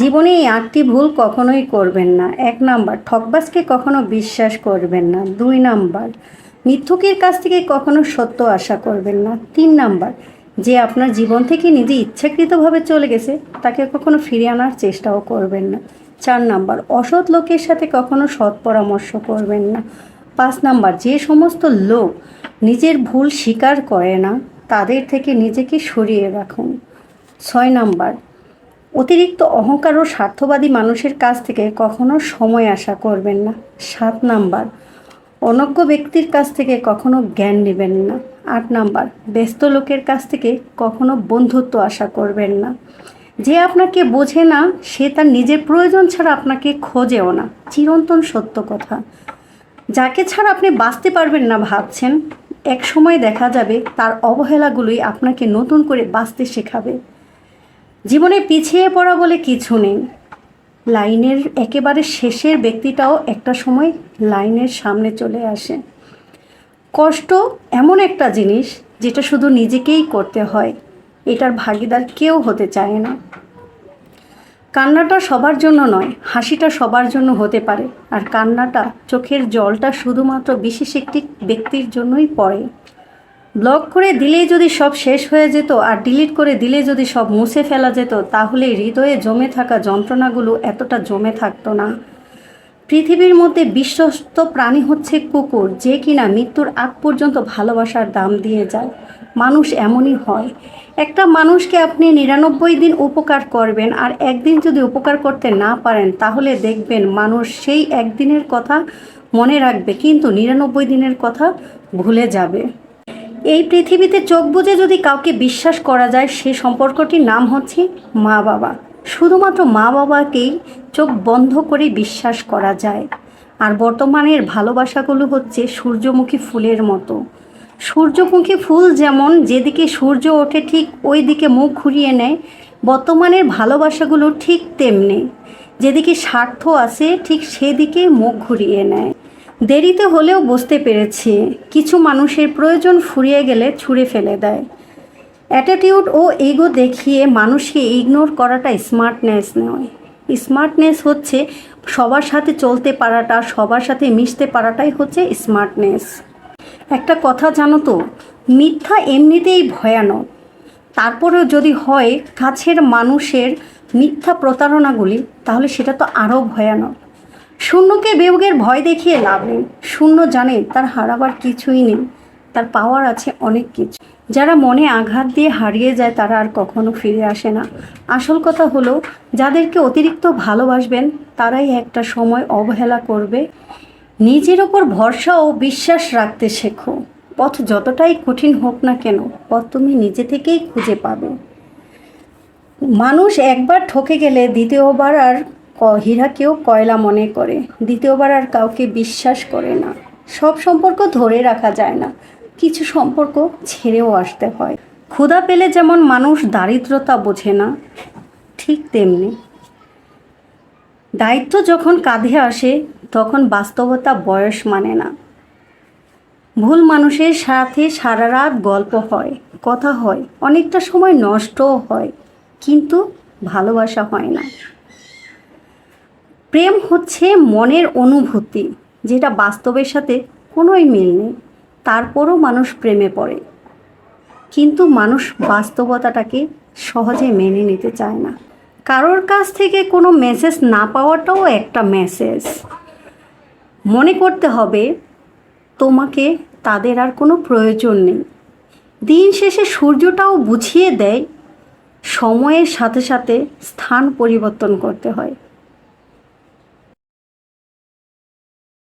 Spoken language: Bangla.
জীবনে এই আটটি ভুল কখনোই করবেন না। এক নাম্বার, ঠকবাজকে কখনো বিশ্বাস করবেন না। দুই নাম্বার, মিথ্যুকের কাছ থেকে কখনো সত্য আশা করবেন না। তিন নাম্বার, যে আপনার জীবন থেকে নিজে ইচ্ছাকৃতভাবে চলে গেছে, তাকে কখনো ফিরিয়ে আনার চেষ্টাও করবেন না। চার নাম্বার, অসৎ লোকের সাথে কখনো সৎ পরামর্শ করবেন না। পাঁচ নাম্বার, যে সমস্ত লোক নিজের ভুল স্বীকার করে না, তাদের থেকে নিজেকে সরিয়ে রাখুন। ছয় নাম্বার অতিরিক্ত অহংকার ও স্বার্থবাদী মানুষের কাছ থেকে কখনো সময় আশা করবেন না। সাত নাম্বার, অনজ্ঞ ব্যক্তির কাছ থেকে কখনো জ্ঞান নেবেন না। আট নাম্বার, ব্যস্ত লোকের কাছ থেকে কখনো বন্ধুত্ব আশা করবেন না। যে আপনাকে বোঝে না, সে তার নিজের প্রয়োজন ছাড়া আপনাকে খোঁজেও না। চিরন্তন সত্য কথা। যাকে ছাড়া আপনি বাঁচতে পারবেন না ভাবছেন এক সময় দেখা যাবে তার অবহেলাগুলোই আপনাকে নতুন করে বাঁচতে শেখাবে। জীবনে পিছিয়ে পড়া বলে কিছু নেই। লাইনের একেবারে শেষের ব্যক্তিটাও একটা সময় লাইনের সামনে চলে আসে। কষ্ট এমন একটা জিনিস যেটা শুধু নিজেকেই করতে হয়, এটার ভাগিদার কেউ হতে চায় না। কান্নাটা সবার জন্য নয়, হাসিটা সবার জন্য হতে পারে, আর কান্নাটা চোখের জলটা শুধুমাত্র বিশেষ একটি ব্যক্তির জন্যই পড়ে। ব্লক করে দিলেই যদি সব শেষ হয়ে যেত আর ডিলিট করে দিলে যদি সব মুছে ফেলা যেত, তাহলে হৃদয়ে জমে থাকা যন্ত্রণাগুলো এতটা জমে থাকতো না। পৃথিবীর মধ্যে বিশ্বস্ত প্রাণী হচ্ছে কুকুর, যে কিনা মৃত্যুর আগ পর্যন্ত ভালোবাসার দাম দিয়ে যায়। মানুষ এমনই হয়। একটা মানুষকে আপনি নিরানব্বই দিন উপকার করবেন আর একদিন যদি উপকার করতে না পারেন, তাহলে দেখবেন মানুষ সেই একদিনের কথা মনে রাখবে, কিন্তু নিরানব্বই দিনের কথা ভুলে যাবে। এই পৃথিবীতে চোখ বুজে যদি কাউকে বিশ্বাস করা যায়, সে সম্পর্কটির নাম হচ্ছে মা বাবা। শুধুমাত্র মা বাবাকেই চোখ বন্ধ করে বিশ্বাস করা যায়। আর বর্তমানের ভালোবাসাগুলো হচ্ছে সূর্যমুখী ফুলের মতো। সূর্যমুখী ফুল যেমন যেদিকে সূর্য ওঠে ঠিক ওই দিকে মুখ ঘুরিয়ে নেয়, বর্তমানের ভালোবাসাগুলো ঠিক তেমনি। যেদিকে স্বার্থ আছে, ঠিক সেদিকে মুখ ঘুরিয়ে নেয়। দেরিতে হলেও বুঝতে পেরেছি, কিছু মানুষের প্রয়োজন ফুরিয়ে গেলে ছুঁড়ে ফেলে দেয়। অ্যাটিটিউড ও ইগো দেখিয়ে মানুষকে ইগনোর করাটা স্মার্টনেস নয়। স্মার্টনেস হচ্ছে সবার সাথে চলতে পারাটা, সবার সাথে মিশতে পারাটাই হচ্ছে স্মার্টনেস একটা কথা জানো তো, মিথ্যা এমনিতেই ভয়ানক। তারপরেও যদি হয় কাছের মানুষের মিথ্যা প্রতারণাগুলি, তাহলে সেটা তো আরও ভয়ানক। শূন্যকে বেউগের ভয় দেখিয়ে লাভ নেই। শূন্য জানে তার হারাবার কিছুই নেই। তার পাওয়ার আছে অনেক কিছু। যারা মনে আঘাত দিয়ে হারিয়ে যায়, তারা আর কখনো ফিরে আসে না। আসল কথা হলো, যাদেরকে অতিরিক্ত ভালোবাসবেন, তারাই একটা সময় অবহেলা করবে। নিজের ওপর ভরসা ও বিশ্বাস রাখতে শেখো। পথ যতটাই কঠিন হোক না কেন, পথ তুমি নিজে থেকেই খুঁজে পাবে। মানুষ একবার ঠকে গেলে দ্বিতীয়বার আর হীরাকেও কয়লা মনে করে, দ্বিতীয়বার আর কাউকে বিশ্বাস করে না। সব সম্পর্ক ধরে রাখা যায় না, কিছু সম্পর্ক ছেড়েও আসতে হয়। ক্ষুধা পেলে যেমন মানুষ দারিদ্রতা বোঝে না, ঠিক তেমনি। দায়িত্ব যখন কাঁধে আসে, তখন বাস্তবতা বয়স মানে না। ভুল মানুষের সাথে সারা রাত গল্প হয়, কথা হয়, অনেকটা সময় নষ্টও হয়, কিন্তু ভালোবাসা হয় না। প্রেম হচ্ছে মনের অনুভূতি, যেটা বাস্তবের সাথে কোনোই মিল নেই। তারপরও মানুষ প্রেমে পড়ে। কিন্তু মানুষ বাস্তবতাটাকে সহজে মেনে নিতে চায় না। কারোর কাছ থেকে কোনো মেসেজ না পাওয়াটাও একটা মেসেজ মনে করতে হবে, তোমাকে তাদের আর কোনো প্রয়োজন নেই। দিন শেষে সূর্যটাও বুঝিয়ে দেয়, সময়ের সাথে সাথে স্থান পরিবর্তন করতে হয়।